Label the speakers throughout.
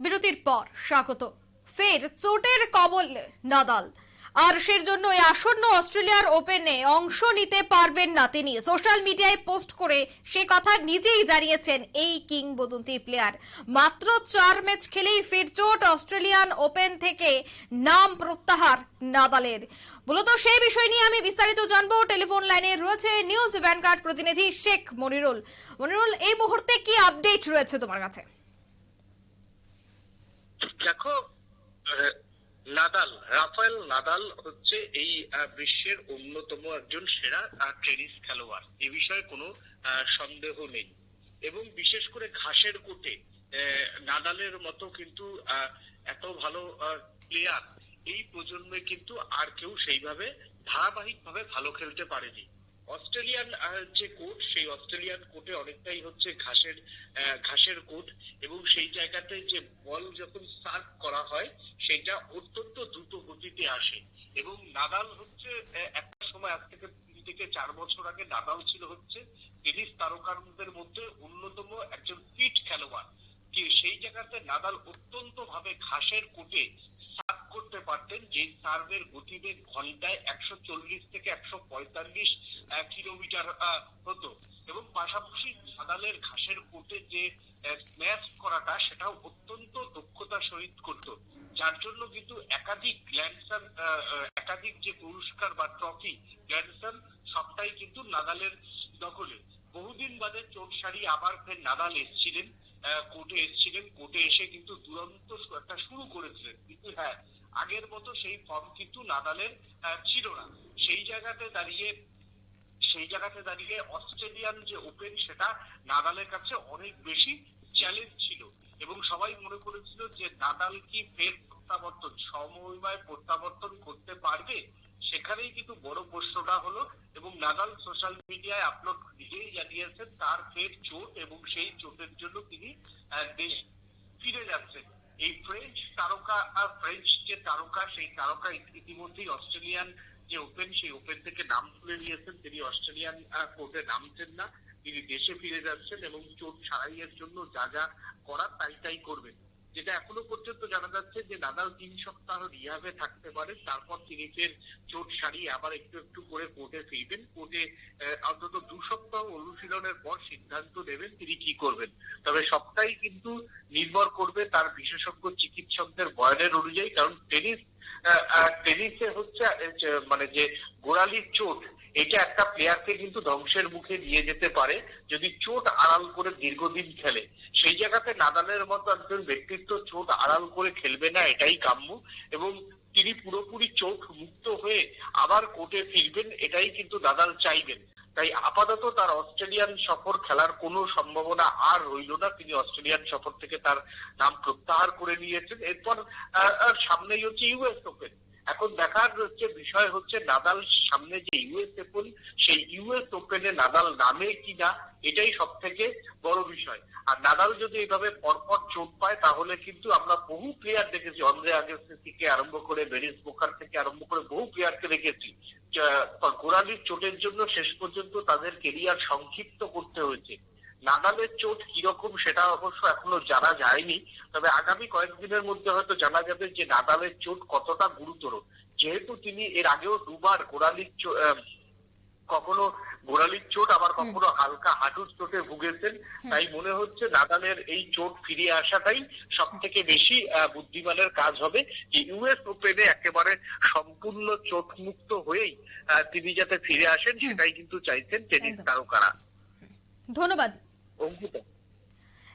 Speaker 1: বিরতির পর স্বাগত। ফের চোটের কবল নাদাল। আর সের জন্য এই আসন্ন অস্ট্রেলিয়ার ওপেনে অংশ নিতে পারবেন না তিনি। সোশ্যাল মিডিয়ায় পোস্ট করে সে কথা নিজেই জানিয়েছেন এই কিংবদন্তি প্লেয়ার। মাত্র চার ম্যাচ খেলেই ফের চোট অস্ট্রেলিয়ান ওপেন থেকে নাম প্রত্যাহার নাদালের। মূলত সেই বিষয় নিয়ে আমি বিস্তারিত জানব। টেলিফোন লাইনে রয়েছে নিউজ ভ্যানগার্ড প্রতিনিধি শেখ মনিরুল। মনিরুল, এই মুহূর্তে কি আপডেট রয়েছে তোমার কাছে?
Speaker 2: দেখো নাদাল, রাফায়েল নাদাল হচ্ছে এই বিশ্বের অন্যতম একজন সেরা টেনিস খেলোয়াড়। এ বিষয়ে কোনো সন্দেহ নেই। এবং বিশেষ করে ঘাসের কোটে নাদালের মতো কিন্তু এত ভালো প্লেয়ার এই প্রজন্মে কিন্তু আর কেউ সেইভাবে ধারাবাহিকভাবে ভালো খেলতে পারেনি। অস্ট্রেলিয়ান যে কোর্ট সেই অস্ট্রেলিয়ান কোর্টে অনেকটাই হচ্ছে ঘাসের ঘাসের কোর্ট এবং সেই জায়গাতে যে বল যখন সার্ভ করা হয়, সেটা অত্যন্ত দ্রুত গতিতে আসে এবং নাদাল হচ্ছে একটা সময় আজ থেকে তিন থেকে চার বছর আগে নাদাল ছিল হচ্ছে টেনিস তারকারদের মধ্যে অন্যতম একজন ফিট খেলোয়াড়। সেই জায়গাতে নাদাল অত্যন্ত ভাবে ঘাসের সার্ভ করতে পারতেন যে সার্ভের গতিবেগ ঘন্টায় একশো চল্লিশ থেকে একশো পঁয়তাল্লিশ কিলোমিটার হতো। এবং পাশাপাশি নাদালের ঘাসের কোর্টে যে স্ম্যাশ করাটা, সেটাও অত্যন্ত দক্ষতার সহিত করত। যার জন্য কিন্তু একাধিক গ্ল্যান্ডসান একাধিক যে পুরস্কার বা ট্রফি গ্ল্যান্ডসান সবটাই কিন্তু নাদালের দখলে। বহুদিন বাদে চোট সারি আবার ফের নাদাল এসেছিলেন কোর্টে এসেছিলেন। কোর্টে এসে কিন্তু দুরন্ত একটা শুরু করেছিলেন। কিন্তু হ্যাঁ আগের মতো সেই ফর্ম কিন্তু নাদালের ছিল না। সেই জায়গাতে দাঁড়িয়ে, সেই জায়গাতে দাঁড়িয়ে অস্ট্রেলিয়ান যে ওপেন, সেটা নাদালের কাছে অনেক বেশি চ্যালেঞ্জ ছিল। এবং সবাই মনে করেছিল যে নাদাল কি ফের প্রত্যাবর্তন সময় প্রত্যাবর্তন করতে পারবে? সেখানেই কিন্তু বড় প্রশ্নটা হলো, এবং নাদাল সোশ্যাল মিডিয়ায় আপলোড নিজেই জানিয়েছেন, তার ফের চোট এবং সেই চোটের জন্য তিনি দেশ ফিরে যাচ্ছেন। এই ফ্রেঞ্চ তারকা আর ফ্রেঞ্চ যে তারকা, সেই তারকা ইতি- ইতিমধ্যেই অস্ট্রেলিয়ান যে ওপেন সেই ওপেন থেকে নাম তুলে নিয়েছেন। তিনি অস্ট্রেলিয়ান কোর্টে নামছেন না। তিনি দেশে ফিরে যাচ্ছেন এবং চোট সারাইয়ের জন্য যা যা করার তাই তাই করবেন। যেটা এখনও পর্যন্ত জানা যাচ্ছে যে নাদাল তিন সপ্তাহ রিহাবে থাকতে পারে, তারপর তিনি ফের চোট সারিয়ে আবার একটু একটু করে কোর্টে ফিরবেন। কোর্টে অন্তত দু সপ্তাহ অনুশীলনের পর সিদ্ধান্ত নেবেন তিনি কি করবেন। তবে সবটাই কিন্তু নির্ভর করবে তার বিশেষজ্ঞ চিকিৎসকদের বয়ানের অনুযায়ী, কারণ টেনিস আহ, টেনিসে হচ্ছে মানে যে গোড়ালির চোট এটা একটা প্লেয়ারকে কিন্তু ধ্বংসের মুখে নিয়ে যেতে পারে। যদি চোট আড়াল করে দীর্ঘদিন খেলে সেই জায়গাতে নাদালের মতো একজন ব্যক্তিত্ব চোট আড়াল করে খেলবে না এটাই কাম্য। এবং তিনি পুরোপুরি চোট মুক্ত হয়ে আবার কোর্টে ফিরবেন এটাই কিন্তু নাদাল চাইবেন। তাই আপাতত তার অস্ট্রেলিয়ান সফর খেলার কোনো সম্ভাবনা আর রইল না। তিনি অস্ট্রেলিয়ান সফর থেকে তার নাম প্রত্যাহার করে নিয়েছেন। এরপর সামনেই হচ্ছে ইউএস ওপেন এখন দেখার হচ্ছে বিষয় হচ্ছে নাদাল সামনে যে ইউএস ওপেন সেই ইউএস ওপেনে নাদাল নামে কিনা, এটাই সব থেকে বড় বিষয়। আর নাদাল যদি এইভাবে পরপর চোট পায়, তাহলে কিন্তু আমরা বহু প্লেয়ার দেখেছি অন্ধ্রে আগেস্ট থেকে আরম্ভ করে, বেরিস বোকার থেকে আরম্ভ করে বহু প্লেয়ারকে দেখেছি। গোড়ালির চোটের জন্য শেষ পর্যন্ত তাদের কেরিয়ার সংক্ষিপ্ত করতে হয়েছে। নাদালের চোট কীরকম সেটা অবশ্য এখনও জানা যায়নি তবে আগামী কয়েকদিনের মধ্যে হয়তো জানা যাবে যে নাদালের চোট কতটা গুরুতর। যেহেতু তিনি এর আগেও দুবার গোড়ালির কখনো গোড়ালির চোট আবার কখনো হালকা হাঁটুর চোটে ভুগেছেন। তাই মনে হচ্ছে নাদালের এই চোট ফিরে আসাটাই সব থেকে বেশি আহ, বুদ্ধিমানের কাজ হবে যে ইউএস ওপেনে একেবারে সম্পূর্ণ চোট মুক্ত হয়েই তিনি যাতে ফিরে আসেন সেটাই কিন্তু চাইছেন টেনিস তারকারা।
Speaker 1: ধন্যবাদ।
Speaker 2: অঙ্কিতা।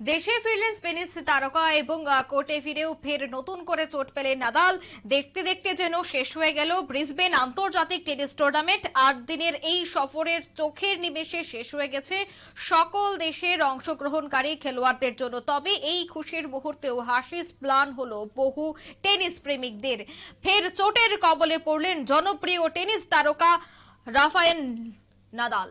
Speaker 1: দেশে ফিরলেন স্পেনিশ তারকা এবং কোর্টে ফিরেও ফের নতুন করে চোট পেলেন নাদাল। দেখতে দেখতে যেন শেষ হয়ে গেল ব্রিসবেন আন্তর্জাতিক টেনিস টুর্নামেন্ট আট দিনের এই সফরের চোখের নিমেষে শেষ হয়ে গেছে সকল দেশের অংশগ্রহণকারী খেলোয়াড়দের জন্য। তবে এই খুশির মুহূর্তেও হাসিস প্লান হলো বহু টেনিস প্রেমিকদের। ফের চোটের কবলে পড়লেন জনপ্রিয় টেনিস তারকা রাফায়েল নাদাল।